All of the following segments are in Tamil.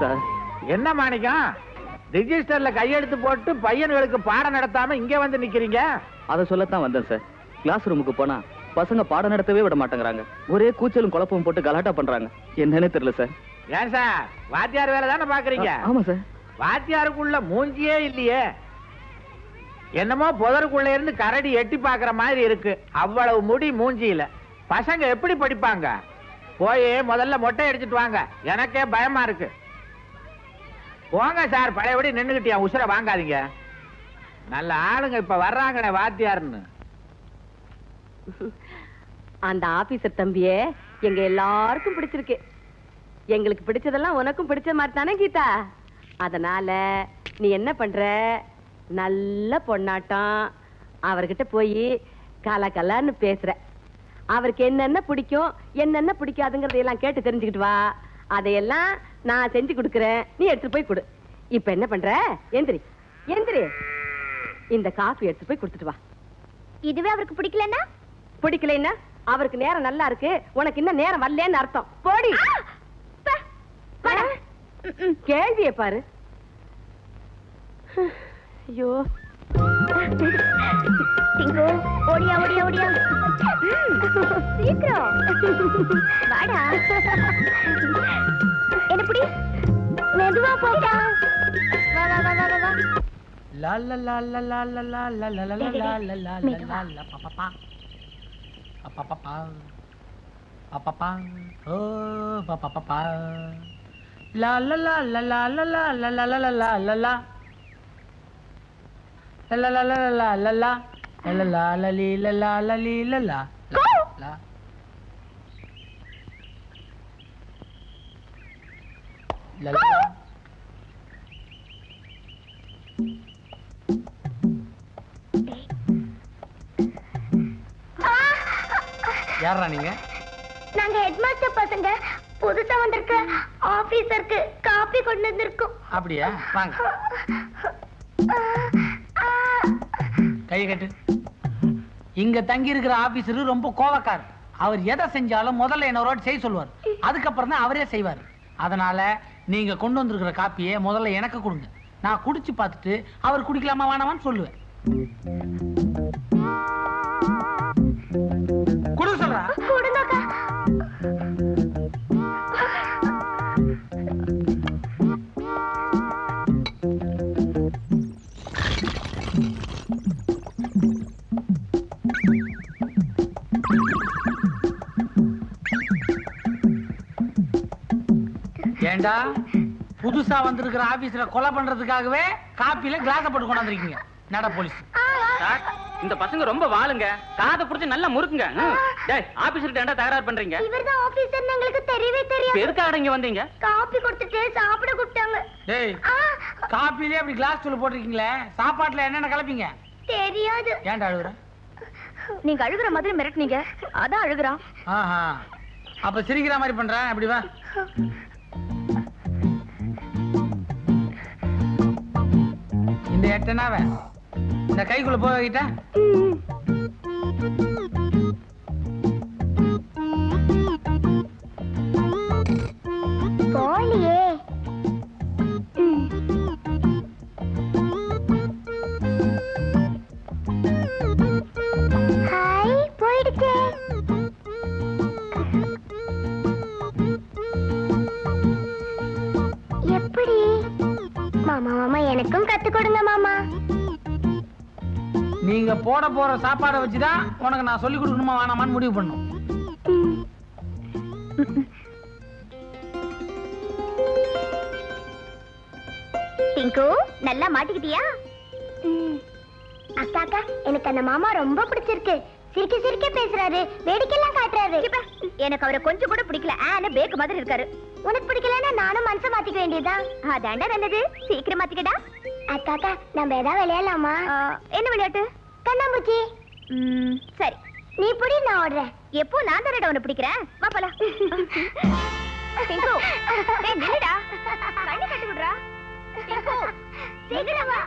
சார் என்ன மாணிக்கம் ரிஜிஸ்டர்ல கையெழுத்து போட்டு பையன்களுக்கு பாடம் நடத்தாம இங்க வந்து நிக்கிறீங்க? அதை சொல்லத்தான் வந்தேன் சார். கிளாஸ் ரூமுக்கு போனா பசங்க பாடம் நடத்தவே விட மாட்டேங்கிறாங்க. ஒரே கூச்சலும் குழப்பமும் போட்டு கலாட்டா பண்றாங்க. என்னன்னே தெரியல சார். ஏன் சார்? வாத்தியார் வேலை தானே பாக்குறீங்க ஆமா சார். வாத்தியாருக்குள்ள மூஞ்சியே இல்லையே. என்னமோ புதருக்குள்ள இருந்து கரடி எட்டி பாக்குற மாதிரி இருக்கு. அவ்வளவு முடி மூஞ்சியில. பசங்க எப்படி படிப்பாங்க? போய் முதல்ல மொட்டை அடிச்சிட்டு வாங்க. எனக்கே பயமா இருக்கு. போங்க சார் பழையபடி நின்னுகிட்டு உசுர வாங்காதீங்க. நல்ல ஆளுங்க இப்ப வர்றாங்கடே வாத்தியாருன்னு அந்த ஆபீசர் தம்பியே எங்க எல்லாருக்கும் பிடிச்சிருக்கு. எங்களுக்கு பிடிச்சதெல்லாம் உனக்கும் பிடிச்ச மாதிரி தானே கீதா? அதனால நீ என்ன பண்ற? நல்ல பொண்ணாட்டம். அவர்கிட்ட போய் கலகலன்னு பேசுற. அவருக்கு என்னென்ன பிடிக்கும் என்னென்ன பிடிக்காதுங்கிறதையெல்லாம் கேட்டு தெரிஞ்சுக்கிட்டு வா. அதையெல்லாம் நான் செஞ்சு கொடுக்குறேன். நீ எடுத்துட்டு போய் கொடு. இப்ப என்ன பண்ற? எந்திரி. எந்திரி. இந்த காஃபி எடுத்து போய் கொடுத்துட்டு வா. இதுவே அவருக்கு பிடிக்கலன்னா? பிடிக்கலைன்னா அவருக்கு நேரம் நல்லா இருக்கு. உனக்கு இன்னும் நேரம் வரலன்னு அர்த்தம். போடா. கேள்வியை பாரு ஐயோ டிங்கு ஓடியா ஓடியா ஓடியா சீக்கிரம் வாடா என்ன புடி மெதுவா போடா வா வா வா வா வா, லா லா லா லா லா லா லா லா லா லா லா லா லா லா மெதுவா. லா பா பா பா. பா பா பா பா. பா பா பா. ஓ, பா பா பா பா. லா லா லா லா லா லா லா லா லா லா லா லா லா லா. லா லா. யாரா நீங்க நாங்க ஹெட்மாஸ்டர் பசங்க புதுசா வந்திருக்க ஆபீசருக்கு காபி கொண்டு வந்திருக்கோம். அப்படியா? வாங்க. கை கட்டு. இங்க தங்கி இருக்கிற ஆபீசர் ரொம்ப கோவக்கார் அவர் எதை செஞ்சாலும் முதல்ல என்ன செய்ய சொல்லுவார். அதுக்கப்புறம் தான் அவரே செய்வார். அதனால நீங்க கொண்டு வந்திருக்கிற காப்பியை முதல்ல எனக்கு கொடுங்க. நான் குடிச்சு பார்த்துட்டு அவர் குடிக்கலாமா வேணாமான்னு சொல்லுவேன். ஏண்டா? புதுசா வந்திருக்கிற ஆபீஸ்ல கொலை பண்றதுக்காகவே காப்பில கிளாஸ போட்டு கொண்டாந்துருக்கீங்க. நட போலீஸ் இந்த பசங்க ரொம்ப வாளுங்க. காதை புடிச்சு நல்லா முறுக்குங்க. டேய் ஆபீசர்கிட்ட ஏன்டா தகராறு பண்றீங்க? இவர்தான் ஆபீசர்னு எங்களுக்கு தெரியவே தெரியாது. எதுக்காக இங்க வந்தீங்க? காபி கொடுத்துட்டு சாப்பிட கூப்பிட்டாங்க. டேய் காப்பிலே அப்படி கிளாஸ் தூள் போட்டிருக்கீங்களே? சாப்பாட்டுல என்னென்ன கலப்பீங்க? தெரியாது. ஏன்டா அழுகுற? நீங்க அழுகுற மாதிரி மிரட்டுனீங்க. அதான் அழுகுறான். ஆஹா. அப்ப சிரிக்கிற மாதிரி பண்றேன். அப்படி வா. இந்த எட்டனாவ? இந்த கைக்குள்ள போகிட்ட போலியே. ஹாய் போயிடுச்சே. நீங்க போட போற சாப்பாடை வச்சுதான் உனக்கு நான் சொல்லி கொடுக்கணுமா வேணாமான்னு முடிவு பண்ணும். டிங்கு நல்லா மாட்டிக்கிட்டியா? அக்கா அக்கா எனக்கு அந்த மாமா ரொம்ப பிடிச்சிருக்கு. சிரிக்க சிரிக்க பேசுறாரு. வேடிக்கையெல்லாம் காட்டுறாரு. எனக்கு அவரை கொஞ்சம் கூட பிடிக்கல. ஆனா பேக்கு மாதிரி இருக்காரு. உனக்கு பிடிக்கலன்னா நானும் மனசை மாத்திக்க வேண்டியதா அதாண்டா நல்லது. சீக்கிரம் மாத்திக்கடா. அக்கா அக்கா நம்ம ஏதாவது விளையாடலாமா? என்ன விளையாட்டு? கண்ணாமூச்சி சரி. நீ புடி நான் ஓடுறேன். எப்போ நான் தானடா உன்னை பிடிக்கிறேன்? வா போலாம். டிங்கு, டேய், நில்லுடா. கண்ணு கட்டி விடுறா. டிங்கு சீக்கிரம் வா.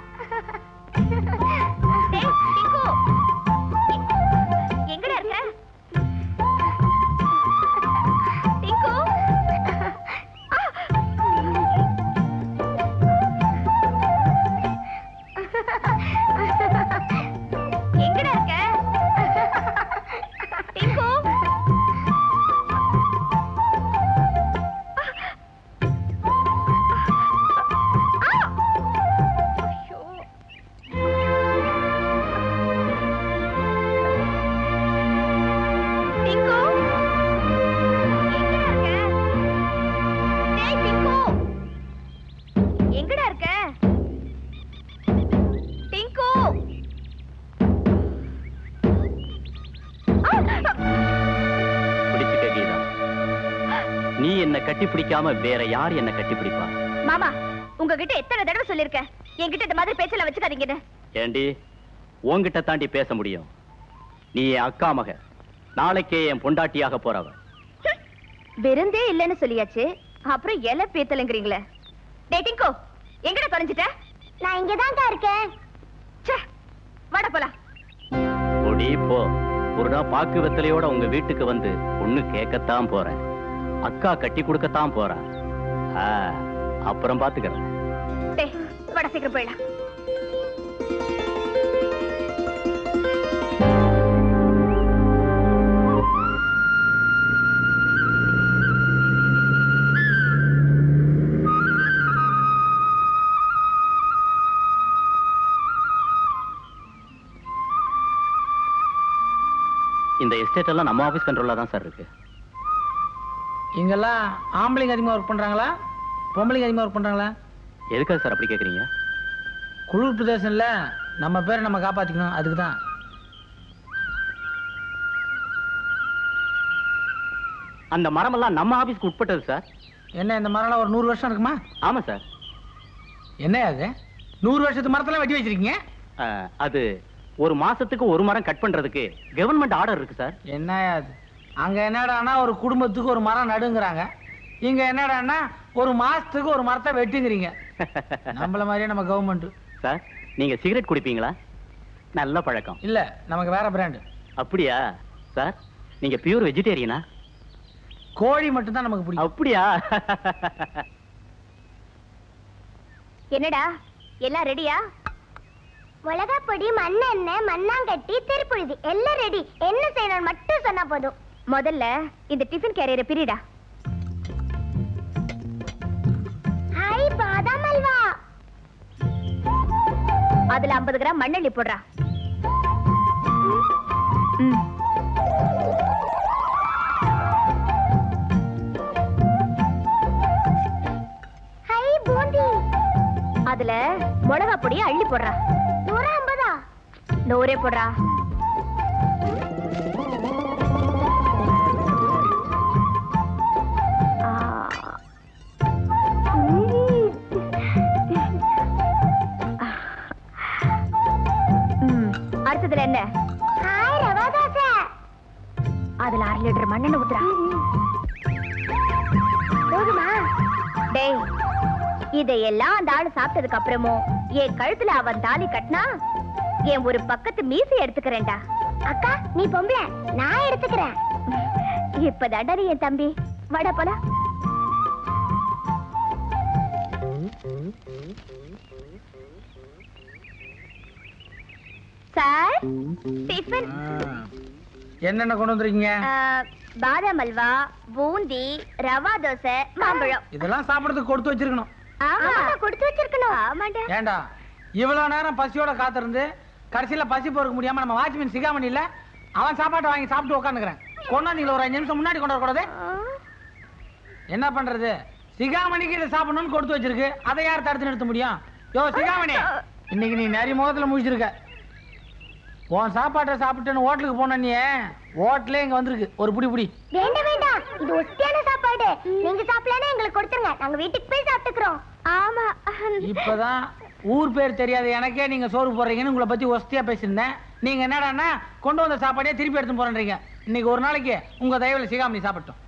கட்டி பிடிக்காம வேற யார் என்ன கட்டி பிடிப்பா மாமா உங்ககிட்ட எத்தனை தடவை சொல்லிருக்கேன் என்கிட்ட இந்த மாதிரி பேச்சல வச்சுக்காதீங்கன்னு. ஏண்டி உன்கிட்ட தாண்டி பேச முடியும். நீ என் அக்கா மக. நாளைக்கே என் பொண்டாட்டியாக போறவ. விருந்தே இல்லைன்னு சொல்லியாச்சு. அப்புறம் எலை பேத்தலைங்கிறீங்களே. டேய் டிங்கோ எங்கடா தொலைஞ்சிட்ட? நான் இங்க தான் இருக்கேன். ச்சே வாடா போலாம். ஒடி போ. ஒரு நாள் பாக்கு வெத்தலையோட உங்க வீட்டுக்கு வந்து பொண்ணு கேட்கத்தான் போறேன். அக்கா கட்டி கொடுக்கத்தான் போறேன். ஆ, அப்புறம் பாத்துக்கிறேன். சீக்கிரம் போயிடலாம். இந்த எஸ்டேட் எல்லாம் நம்ம ஆபீஸ் கண்ட்ரோல்ல தான் சார் இருக்கு. இங்கெல்லாம் ஆம்பளைங்க அதிகமாக ஒர்க் பண்ணுறாங்களா பொம்பளைங்க அதிகமாக ஒர்க் பண்ணுறாங்களா எதுக்காக சார் அப்படி கேக்குறீங்க? குளிர் பிரதேசம்ல நம்ம பேரை நம்ம காப்பாற்றிக்கணும் அதுக்கு தான் அந்த மரமெல்லாம் நம்ம ஆபீஸ்க்கு உட்பட்டது சார். என்ன இந்த மரம்லாம் ஒரு நூறு வருஷம் இருக்குமா? ஆமா சார். என்ன அது? நூறு வருஷத்து மரத்தெல்லாம் வெட்டி வச்சிருக்கீங்க? அது ஒரு மாசத்துக்கு ஒரு மரம் கட் பண்றதுக்கு கவர்மெண்ட் ஆர்டர் இருக்கு சார். என்ன அது? அங்க என்னடான்னா ஒரு குடும்பத்துக்கு ஒரு மரம் நடுங்கிறாங்க. இங்க என்னடான்னா ஒரு மாசத்துக்கு ஒரு மரத்தை வெட்டுங்கிறீங்க. நம்மள மாதிரியே நம்ம கவர்மெண்ட் சார் நீங்க சிகரெட் குடிப்பீங்களா? நல்ல பழக்கம். இல்ல நமக்கு வேற பிராண்டு அப்படியா? சார் நீங்க பியூர் வெஜிடேரியனா கோழி மட்டும் தான் நமக்கு பிடிக்கும். அப்படியா? என்னடா எல்லாம் ரெடியா மிளகாப்பொடி மண்ணெண்ணெய் மண்ணாங்கட்டி திருப்புழுதி எல்லாம் ரெடி என்ன செய்யணும் மட்டும் சொன்னா போதும். முதல்ல இந்த டிஃபன் கேரியரை பிரிடா. ஹாய் பாதாம் அல்வா. அதுல 50 கிராம் மண்ணெண்ணெய் போடுறா. ஹாய் பூந்தி. அதுல மிளகா பொடியை அள்ளி போடுறா. நூறு ஐம்பதா? நூறே போடுறா. அடுத்ததுல என்ன? அதுல அரை லிட்டர் மண்ணெண்ணெய் ஊத்துறா போதுமா? டேய் இதையெல்லாம் அந்த ஆளு சாப்பிட்டதுக்கு அப்புறமும் என் கழுத்துல அவன் தாலி கட்டினா என் ஒரு பக்கத்து மீசை எடுத்துக்கிறேன்டா. அக்கா நீ பொம்பளை. நான் எடுத்துக்கிறேன். இப்பதாண்டா நீ என் தம்பி. வாடா போலாம். Sir tiffin. என்னென்ன கொண்டு வந்திருக்கீங்க? பாதாம் அல்வா பூந்தி ரவா தோசை மாம்பழம். இதெல்லாம் சாப்பிடறதுக்கு கொடுத்து வச்சிருக்கணும். ஆமா. கொடுத்து வச்சிருக்கணும். ஆமாண்டா. ஏண்டா இவ்வளவு நேரம் பசியோட காத்திருந்து கடைசியில பசி பொறுக்க முடியாம நம்ம வாட்ச்மேன் சிகாமணி இல்ல அவன் சாப்பாட்டை வாங்கி சாப்பிட்டு உட்காந்துக்கிறேன் கொண்டாந்தீங்களா ஒரு அஞ்சு நிமிஷம் முன்னாடி கொண்டு வரக்கூடாது. என்ன பண்றது? சிகாமணிக்கு இதை சாப்பிடணும்னு கொடுத்து வச்சிருக்கு. அதை யார் தடுத்து நிறுத்த முடியும்? யோ சிகாமணி இன்னைக்கு நீ நிறைய முகத்துல முடிச்சிருக்க உன் சாப்பாட்டை சாப்பிட்டுன்னு ஹோட்டலுக்கு போன நீ ஹோட்டலே இங்க வந்திருக்கு. ஒரு புடி புடி. வேண்டாம் வேண்டாம் இது ஒஸ்டியான சாப்பாடு. நீங்க சாப்பிடலன்னா எங்களுக்கு கொடுத்துருங்க. நாங்க வீட்டுக்கு போய் சாப்பிட்டுக்கிறோம். ஆமா. இப்பதான் ஊர் பேர் தெரியாத. எனக்கே நீங்க சோறு போடுறீங்கன்னு உங்களை பத்தி ஒஸ்தியா பேசியிருந்தேன். நீங்க என்னடான்னா கொண்டு வந்த சாப்பாடே திருப்பி எடுத்து போறேன்றீங்க. இன்னைக்கு ஒரு நாளைக்கு உங்க தயவுல சிகாமணி சாப்பிட்டோம்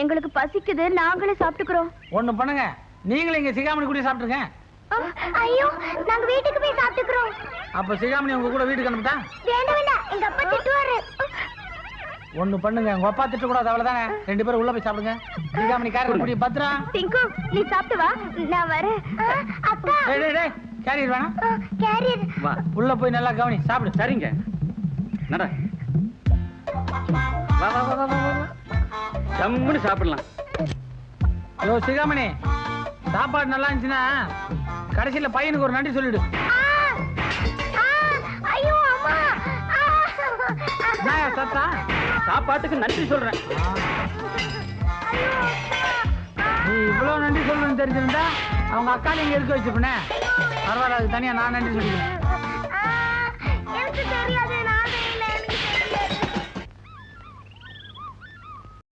எங்களுக்கு பசிக்குது. நாங்களே சாப்பிட்டுக்கிறோம். ஒண்ணு பண்ணுங்க. நீங்களும் இங்க சிகாமணி கூட சாப்பிட்டுருங்க. ஐயோ நாங்க வீட்டுக்கு போய் சாப்பிட்டுக்கிறோம். அப்ப சிகாமணி உங்க கூட வீட்டுக்கு அனுப்பிட்டா? வேண்டாம் வேண்டாம். எங்க அப்பா திட்டுவாரு. ஒண்ணு பண்ணுங்க. உங்க அப்பா திட்ட கூடாது அவ்வளவுதானே? ரெண்டு பேரும் உள்ள போய் சாப்பிடுங்க. சிகாமணி காரணம் முடி பத்திரா டிங்கு நீ சாப்பிட்டு வா. நான் வரேன். அக்கா. டேய் டேய் டேய். கேரியர் வேணாம். கேரியர் வா. உள்ள போய் நல்லா கவனி. சாப்பிடு. சரிங்க. நட வா வா வா வா. ஜம்முன்னு சாப்பிடலாம். யோ சிகாமணி. சாப்பாடு நல்லா இருந்துச்சுன்னா கடைசியில பையனுக்கு ஒரு நன்றி சொல்லிடு. சத்தா சாப்பாட்டுக்கு நன்றி சொல்றேன். நீ இவ்வளவு நன்றி சொல்லணும்னு தெரிஞ்சிருந்தா அவங்க அக்கா நீங்க இருக்க வச்சுப்பனே. பரவாயில்ல அது தனியா நான் நன்றி சொல்லிக்கிறேன்.